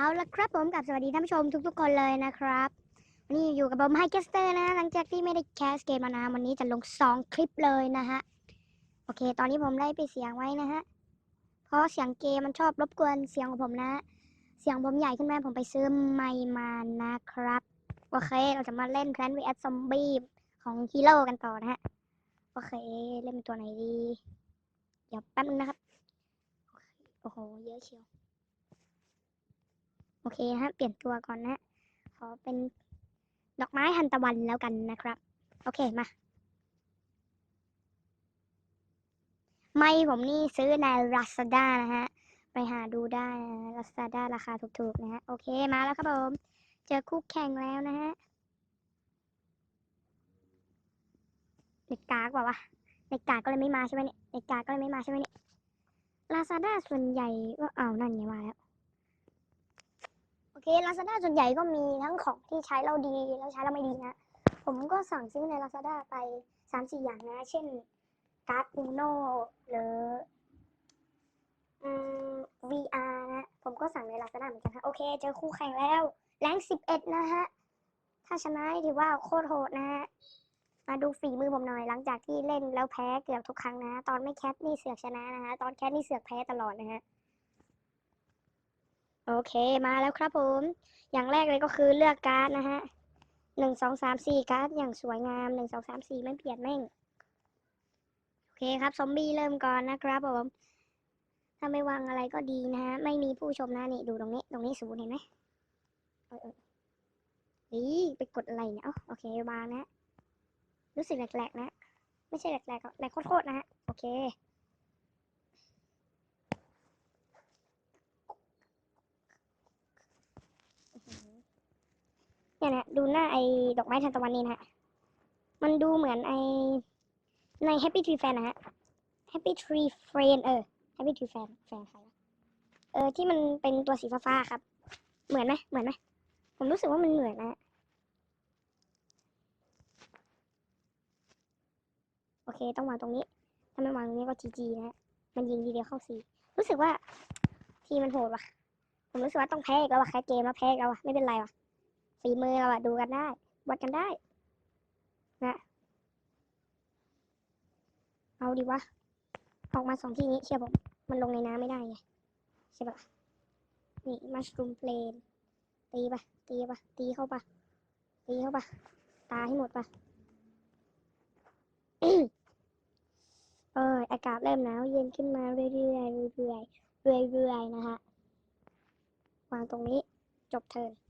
เอาละครับผมกับสวัสดีท่านผู้ชมทุกๆคนเลยนะครับวันนี้อยู่กับผมไฮเกสเตอร์นะหลังจากที่ไม่ได้แคสเกมมานานวันนี้จะลง 2 คลิปเลยนะฮะโอเค ตอนนี้ผมได้ไปเสียงไว้นะฮะเพราะเสียงเกมมันชอบรบกวนเสียงของผมนะ เสียงผมใหญ่ขึ้นมาผมไปซื้อไมค์มานะครับ โอเค เราจะมาเล่น Plant vs Zombie ของฮีโร่กันต่อนะฮะโอเคเล่นเป็นตัวไหนดี เดี๋ยวแป๊บนึงนะครับโอ้โหเยอะเชียว โอเคฮะ เปลี่ยนตัวก่อนนะขอเป็นดอกไม้ทันตะวันแล้วกันนะครับ โอเคมา ไม่ผมนี่ซื้อใน Lazada นะฮะ ไปหาดูได้นะ Lazada ราคาถูกๆนะฮะ โอเคมาแล้วครับผม เจอคู่แข่งแล้วนะฮะเด็กกากว่าวะเด็กกากก็เลยไม่มาใช่ไหมเนี่ยเด็กกากก็เลยไม่มาใช่ไหมเนี่ย Lazada ส่วนใหญ่ก็อ้านั่นไงมาแล้ว โอเค Lazada ส่วนใหญ่ก็มีทั้งของที่ใช้เราดีแล้วใช้เราไม่ดีนะ ผมก็สั่งซื้อใน Lazada ไปสามสี่อย่างนะ เช่นการ์ดอูโนหรืออืม VR นะ ผมก็สั่งใน Lazada เหมือนกันฮะโอเค เจอคู่แข่งแล้ว แรงสิบเอ็ดนะฮะ ถ้าชนะถือว่าโคตรโหดนะฮะ มาดูฝีมือผมหน่อยหลังจากที่เล่นแล้วแพ้เกือบทุกครั้งนะ ตอนไม่แคทนี่เสือกชนะนะฮะ ตอนแคทนี่เสือกแพ้ตลอดนะฮะ โอเคมาแล้วครับผม อย่างแรกเลยก็คือเลือกการ์ดนะฮะหนึ่งสองสามสี่การ์ดอย่างสวยงามหนึ่งสองสามสี่ไม่เปลี่ยนแม่ง โอเคครับ ซอมบี้เริ่มก่อนนะครับผม ถ้าไม่วางอะไรก็ดีนะฮะ ไม่มีผู้ชมนะนี่ดูตรงนี้ ตรงนี้ศูนย์เห็นไหมเออเออนี่ไปกดอะไรเนี่ยโอเควางนะ รู้สึกแหลกๆนะ ไม่ใช่แหลกๆหรอกแหลกโคตรๆนะฮะ โอเค เนี่ยนะดูหน้าไอ้ดอกไม้ทานตะวันนี่นะฮะมันดูเหมือนไอ้ใน Happy Tree Fan นะฮะ Happy Tree Friend เออ Happy Tree Fan แฟนใครเออที่มันเป็นตัวสีฟ้าๆครับ เหมือนไหมเหมือนไหมผมรู้สึกว่ามันเหมือนนะฮะโอเคต้องวางตรงนี้ ถ้าไม่วางตรงนี้ก็จีจีนะฮะมันยิงทีเดียวเข้าสีรู้สึกว่าทีมันโหดว่ะ ผมรู้สึกว่าต้องแพ้อีกแล้วว่ะแค่เกมแล้วแพ้อีกแล้วว่ะไม่เป็นไรว่ะ ฝีมือเราอะดูกันได้ วัดกันได้ นะ เอาดีวะ ออกมาสองที่นี้เชื่อผม มันลงในน้ำไม่ได้ไงใช่ปะล่ะนี่มัชรูมเพลนตีปะตีปะตีเข้าปะตีเข้าปะตาให้หมดปะเอออากาศเริ่มหนาวเย็นขึ้นมาเรื่อยๆเรื่อยๆเรื่อยๆนะฮะวางตรงนี้จบเทิร์น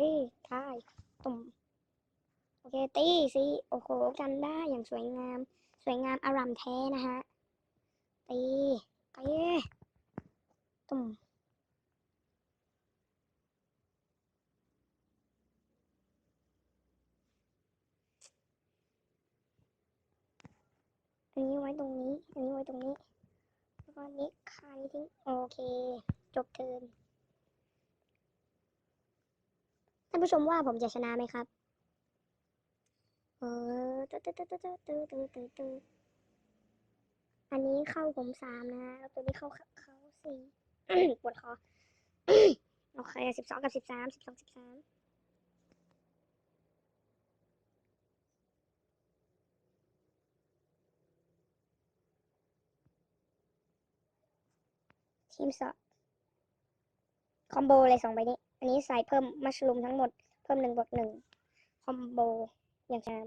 ตีทายตุ่มโอเคตีสิโอ้โหกันได้อย่างสวยงาม สวยงามอารามแท้นะฮะตีตีตุ่มอันนี้ไว้ตรงนี้ อันนี้ไว้ตรงนี้ แล้วก็นนี้คายทิ้ง โอเค จบเทิร์น ท่านผู้ชมว่าผมจะชนะไหมครับเออตึ๊ดตึ๊ดตึ๊ดตึ๊ดตึ๊ดตึ๊ดตึ๊ดตึ๊ดอันนี้เข้าผมสามนะแล้วตัวนี้เข้าเข้าสี่ปวดคอโอเคสิบสองกับสิบสามสิบสองสิบสามทีมสอคอมโบเลยสองใบนี้ อันนี้ใส่เพิ่มมัชรูมทั้งหมด เพิ่มหนึ่งบวกหนึ่งคอมโบอย่างงาม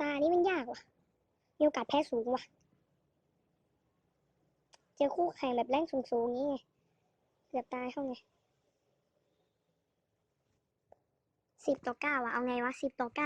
ตานี้มันยากว่ะ มีโอกาสแพ้สูงว่ะ เจอคู่แข่งแบบแรงสูงๆนี้ไง เกือบตายเข้าไงสิบต่อเก้าอะ เอาไงวะสิบต่อเก้า